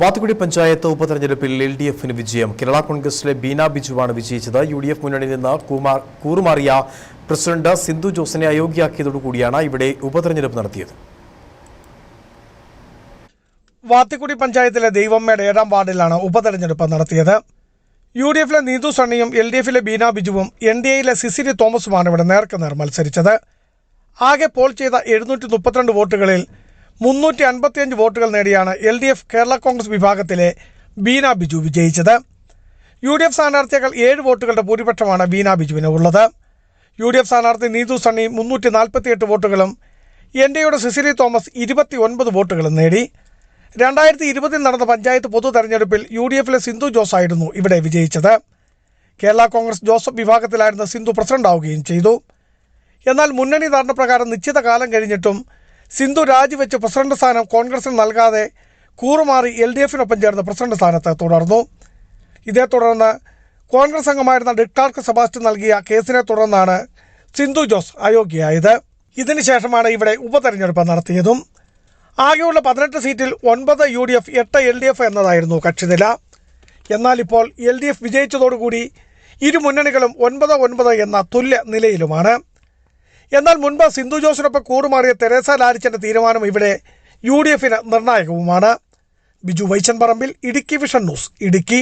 വാത്തുകുടി പഞ്ചായത്ത് ഉപതെരഞ്ഞെടുപ്പിൽ L D എഫിന് വിജയം. കേരള കോൺഗ്രസിലെ ബീന ബിജുവാണ് വിജയിച്ചത്. യു ഡി എഫ് മുന്നണിയിൽ നിന്ന് കൂറുമാറിയ പ്രസിഡന്റ് സിന്ധു ജോസിനെ അയോഗ്യയാക്കിയതോടുകൂടിയാണ് ഇവിടെ ഉപതെരഞ്ഞെടുപ്പ് നടത്തിയത്. വാത്തിക്കുടി പഞ്ചായത്തിലെ ദൈവമ്മയുടെ ഏഴാം വാർഡിലാണ് ഉപതെരഞ്ഞെടുപ്പ് നടത്തിയത്. യു ഡി എഫിലെ നീതു സണ്ണിയും എൽ ഡി എഫിലെ ബീന ബിജുവും എൻ ഡി എയിലെ സിസിരി തോമസുമാണ് ഇവിടെ നേർക്കുനേർ മത്സരിച്ചത്. ആകെ പോൾ ചെയ്ത എഴുന്നൂറ്റി മുപ്പത്തിരണ്ട് വോട്ടുകളിൽ മുന്നൂറ്റി അൻപത്തിയഞ്ച് വോട്ടുകൾ നേടിയാണ് L D F Kerala Congress വിഭാഗത്തിലെ ബീന ബിജു വിജയിച്ചത്. യു ഡി എഫ് സ്ഥാനാർത്ഥിയേക്കാൾ ഏഴ് വോട്ടുകളുടെ ഭൂരിപക്ഷമാണ് ബീന ബിജുവിന് ഉള്ളത്. യു ഡി എഫ് സ്ഥാനാർത്ഥി നീതു സണ്ണി മുന്നൂറ്റി നാൽപ്പത്തിയെട്ട് വോട്ടുകളും എൻ ഡി എയുടെ സിസിലി തോമസ് ഇരുപത്തി ഒൻപത് വോട്ടുകളും നേടി. രണ്ടായിരത്തി ഇരുപതിൽ നടന്ന പഞ്ചായത്ത് പൊതു തെരഞ്ഞെടുപ്പിൽ യു ഡി എഫിലെ സിന്ധു ജോസ് ആയിരുന്നു ഇവിടെ വിജയിച്ചത്. കേരള കോൺഗ്രസ് ജോസഫ് വിഭാഗത്തിലായിരുന്ന സിന്ധു പ്രസിഡന്റാവുകയും ചെയ്തു. എന്നാൽ മുന്നണി ധാരണ പ്രകാരം നിശ്ചിത കാലം കഴിഞ്ഞിട്ടും സിന്ധു രാജിവെച്ച് പ്രസിഡന്റ് സ്ഥാനം കോൺഗ്രസിന് നൽകാതെ കൂറുമാറി എൽ ഡി എഫിനൊപ്പം ചേർന്ന് പ്രസിഡന്റ് സ്ഥാനത്ത് തുടർന്നു. ഇതേ തുടർന്ന് കോൺഗ്രസ് അംഗമായിരുന്ന ഡിക്ടാർക്ക് സെബാസ്റ്റ്യൻ നൽകിയ കേസിനെ തുടർന്നാണ് സിന്ധു ജോസ് അയോഗ്യയായത്. ഇതിനുശേഷമാണ് ഇവിടെ ഉപതെരഞ്ഞെടുപ്പ് നടത്തിയതും. ആകെയുള്ള പതിനെട്ട് സീറ്റിൽ ഒൻപത് യു ഡി എഫ് എട്ട് എൽ ഡി എഫ് എന്നതായിരുന്നു കക്ഷിനില. എന്നാൽ ഇപ്പോൾ എൽ ഡി എഫ് വിജയിച്ചതോടുകൂടി ഇരു മുന്നണികളും ഒൻപത് ഒൻപത് എന്ന തുല്യ നിലയിലുമാണ്. എന്നാൽ മുൻപ് സിന്ധു ജോസിനൊപ്പം കൂറുമാറിയ തെരേസ ലാരിച്ചന്റെ തീരുമാനം ഇവിടെ യു ഡി എഫിന് നിർണായകവുമാണ്. Biju Vaichan Parambil Idukki vision news Idukki.